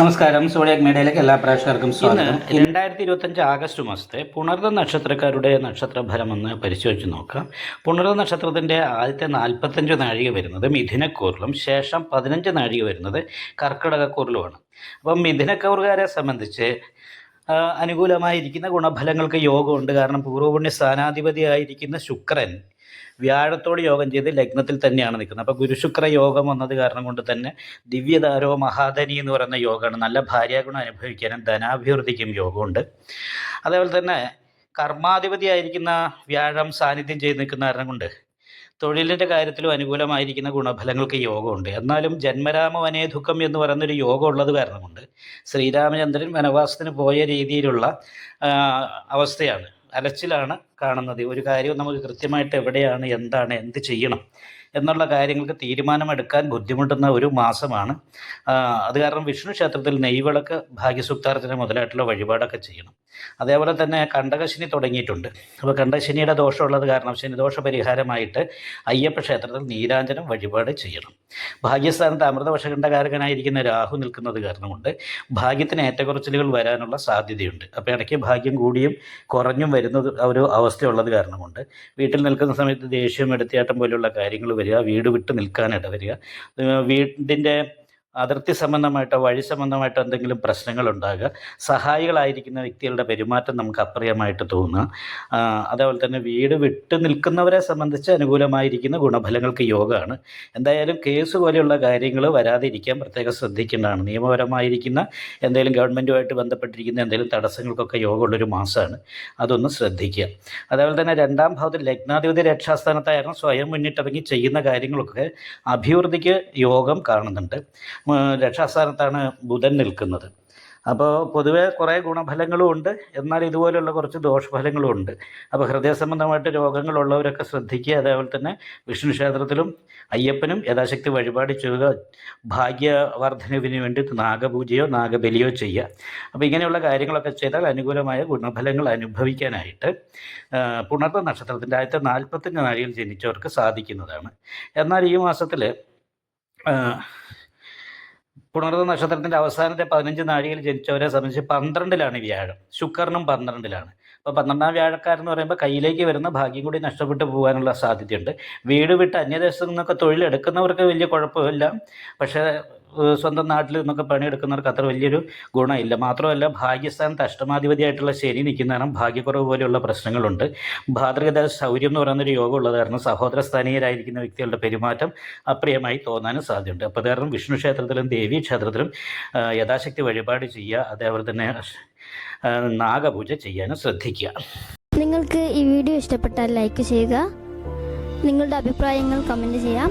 നമസ്കാരം. സോഡിയാക് മീഡിയയിലേക്ക് എല്ലാ പ്രേക്ഷകർക്കും സ്വാഗതം. രണ്ടായിരത്തി ഇരുപത്തഞ്ച് ആഗസ്റ്റ് മാസത്തെ പുണർന്ന നക്ഷത്രക്കാരുടെ നക്ഷത്രഫലം ഒന്ന് പരിശോധിച്ച് നോക്കാം. പുണർന്ന നക്ഷത്രത്തിന്റെ ആദ്യത്തെ നാൽപ്പത്തഞ്ച് നാഴിക വരുന്നത് മിഥുനക്കൂറിലും ശേഷം പതിനഞ്ച് നാഴിക വരുന്നത് കർക്കിടകക്കൂറിലുമാണ്. അപ്പം മിഥുനക്കൂറുകാരെ സംബന്ധിച്ച് അനുകൂലമായിരിക്കുന്ന ഗുണഫലങ്ങൾക്ക് യോഗമുണ്ട്. കാരണം പൂർവപുണ്യ സ്ഥാനാധിപതിയായിരിക്കുന്ന ശുക്രൻ വ്യാഴത്തോട് യോഗം ചെയ്ത് ലഗ്നത്തിൽ തന്നെയാണ് നിൽക്കുന്നത്. അപ്പോൾ ഗുരുശുക്ര യോഗം വന്നത് കാരണം കൊണ്ട് തന്നെ ദിവ്യതാരോ മഹാധനി എന്ന് പറയുന്ന യോഗമാണ്. നല്ല ഭാര്യാഗുണം അനുഭവിക്കാനും ധനാഭിവൃദ്ധിക്കും യോഗമുണ്ട്. അതേപോലെ തന്നെ കർമാധിപതി ആയിരിക്കുന്ന വ്യാഴം സാന്നിധ്യം ചെയ്ത് നിൽക്കുന്ന കാരണം കൊണ്ട് തൊഴിലിന്റെ കാര്യത്തിലും അനുകൂലമായിരിക്കുന്ന ഗുണഫലങ്ങൾക്ക് യോഗമുണ്ട്. എന്നാലും ജന്മരാമ വനേ ദുഃഖം എന്ന് പറയുന്നൊരു യോഗം ഉള്ളത് കാരണം കൊണ്ട് ശ്രീരാമചന്ദ്രൻ വനവാസത്തിന് പോയ രീതിയിലുള്ള അവസ്ഥയാണ്. അലച്ചിലാണ് കാണുന്നത്. ഒരു കാര്യം നമുക്ക് കൃത്യമായിട്ട് എവിടെയാണ് എന്താണ് എന്ത് ചെയ്യണം എന്നുള്ള കാര്യങ്ങൾക്ക് തീരുമാനമെടുക്കാൻ ബുദ്ധിമുട്ടുന്ന ഒരു മാസമാണ്. അത് കാരണം വിഷ്ണു ക്ഷേത്രത്തിൽ നെയ്വിളക്ക് ഭാഗ്യസുക്താർജന മുതലായിട്ടുള്ള വഴിപാടൊക്കെ ചെയ്യണം. അതേപോലെ തന്നെ കണ്ടകശനി തുടങ്ങിയിട്ടുണ്ട്. അപ്പോൾ കണ്ടകശനിയുടെ ദോഷമുള്ളത് കാരണം ശനിദോഷ പരിഹാരമായിട്ട് അയ്യപ്പ ക്ഷേത്രത്തിൽ നീരാഞ്ജനം വഴിപാട് ചെയ്യണം. ഭാഗ്യസ്ഥാനത്ത് അമൃതവശകണ്ഠകാരകനായിരിക്കുന്ന രാഹു നിൽക്കുന്നത് കാരണം കൊണ്ട് ഭാഗ്യത്തിന് ഏറ്റക്കുറച്ചിലുകൾ വരാനുള്ള സാധ്യതയുണ്ട്. അപ്പോൾ ഇടയ്ക്ക് ഭാഗ്യം കൂടിയും കുറഞ്ഞും വരുന്നത് ഒരു അവസ്ഥയുള്ളത് കാരണം കൊണ്ട് വീട്ടിൽ നിൽക്കുന്ന സമയത്ത് ദേഷ്യം എടുത്തിയാട്ടം പോലെയുള്ള കാര്യങ്ങൾ വരിക വീട് വിട്ട് നിൽക്കാനിട വരിക. വീടിന്റെ അതിർത്തി സംബന്ധമായിട്ടോ വഴി സംബന്ധമായിട്ടോ എന്തെങ്കിലും പ്രശ്നങ്ങൾ ഉണ്ടാകുക സഹായികളായിരിക്കുന്ന വ്യക്തികളുടെ പെരുമാറ്റം നമുക്ക് അപ്രിയമായിട്ട് തോന്നുക. അതേപോലെ തന്നെ വീട് വിട്ടു നിൽക്കുന്നവരെ സംബന്ധിച്ച് അനുകൂലമായിരിക്കുന്ന ഗുണഫലങ്ങൾക്ക് യോഗമാണ്. എന്തായാലും കേസ് പോലെയുള്ള കാര്യങ്ങൾ വരാതിരിക്കാൻ പ്രത്യേകം ശ്രദ്ധിക്കേണ്ടതാണ്. നിയമപരമായിരിക്കുന്ന എന്തെങ്കിലും ഗവൺമെന്റുമായിട്ട് ബന്ധപ്പെട്ടിരിക്കുന്ന എന്തെങ്കിലും തടസ്സങ്ങൾക്കൊക്കെ യോഗമുള്ളൊരു മാസമാണ്. അതൊന്ന് ശ്രദ്ധിക്കുക. അതേപോലെ തന്നെ രണ്ടാം ഭാവത്തിൽ ലഗ്നാധിപതി രക്ഷാസ്ഥാനത്തായിരുന്നു സ്വയം മുന്നിട്ടിറങ്ങി ചെയ്യുന്ന കാര്യങ്ങളൊക്കെ അഭിവൃദ്ധിക്ക് യോഗം കാണുന്നുണ്ട്. രക്ഷാസ്ഥാനത്താണ് ബുധൻ നിൽക്കുന്നത്. അപ്പോൾ പൊതുവേ കുറേ ഗുണഫലങ്ങളും ഉണ്ട്. എന്നാൽ ഇതുപോലുള്ള കുറച്ച് ദോഷഫലങ്ങളും ഉണ്ട്. അപ്പോൾ ഹൃദയ സംബന്ധമായിട്ട് രോഗങ്ങളുള്ളവരൊക്കെ ശ്രദ്ധിക്കുക. അതേപോലെ തന്നെ വിഷ്ണു ക്ഷേത്രത്തിലും അയ്യപ്പനും യഥാശക്തി വഴിപാട് ചെയ്യുക. ഭാഗ്യവർദ്ധനവിന് വേണ്ടി നാഗപൂജയോ നാഗബലിയോ ചെയ്യുക. അപ്പോൾ ഇങ്ങനെയുള്ള കാര്യങ്ങളൊക്കെ ചെയ്താൽ അനുകൂലമായ ഗുണഫലങ്ങൾ അനുഭവിക്കാനായിട്ട് പുണർത്ത നക്ഷത്രത്തിന്റെ ആദ്യത്തെ നാൽപ്പത്തഞ്ച് നാഴികൾ ജനിച്ചവർക്ക് സാധിക്കുന്നതാണ്. എന്നാൽ ഈ മാസത്തിൽ പുണർന്ന നക്ഷത്രത്തിന്റെ അവസാനത്തെ പതിനഞ്ച് നാഴികയിൽ ജനിച്ചവരെ സംബന്ധിച്ച് പന്ത്രണ്ടിലാണ് വ്യാഴം. ശുക്രനും പന്ത്രണ്ടിലാണ്. അപ്പോൾ പന്ത്രണ്ടാം വ്യാഴക്കാരെന്ന് പറയുമ്പോൾ കയ്യിലേക്ക് വരുന്ന ഭാഗ്യം കൂടി നഷ്ടപ്പെട്ടു പോകാനുള്ള സാധ്യതയുണ്ട്. വീട് വിട്ട് അന്യദേശത്തു നിന്നൊക്കെ തൊഴിലെടുക്കുന്നവർക്ക് വലിയ കുഴപ്പമില്ല. പക്ഷേ സ്വന്തം നാട്ടിൽ നിന്നൊക്കെ പണിയെടുക്കുന്നവർക്ക് അത്ര വലിയൊരു ഗുണമില്ല. മാത്രമല്ല ഭാഗ്യസ്ഥാനത്ത് അഷ്ടമാധിപതിയായിട്ടുള്ള ശനി നിൽക്കുന്ന ഭാഗ്യക്കുറവ് പോലെയുള്ള പ്രശ്നങ്ങളുണ്ട്. ഭാതൃകത ശൗര്യം എന്ന് പറയുന്നൊരു യോഗം ഉള്ളത് കാരണം സഹോദര സ്ഥാനീയരായിരിക്കുന്ന വ്യക്തികളുടെ പെരുമാറ്റം അപ്രിയമായി തോന്നാനും സാധ്യതയുണ്ട്. അപ്പോൾ കാരണം വിഷ്ണു ക്ഷേത്രത്തിലും ദേവീ ക്ഷേത്രത്തിലും യഥാശക്തി വഴിപാട് ചെയ്യുക അതേപോലെ തന്നെ നാഗപൂജ ചെയ്യാനും ശ്രദ്ധിക്കുക. നിങ്ങൾക്ക് ഈ വീഡിയോ ഇഷ്ടപ്പെട്ടാൽ ലൈക്ക് ചെയ്യുക. നിങ്ങളുടെ അഭിപ്രായങ്ങൾ കമന്റ് ചെയ്യാം.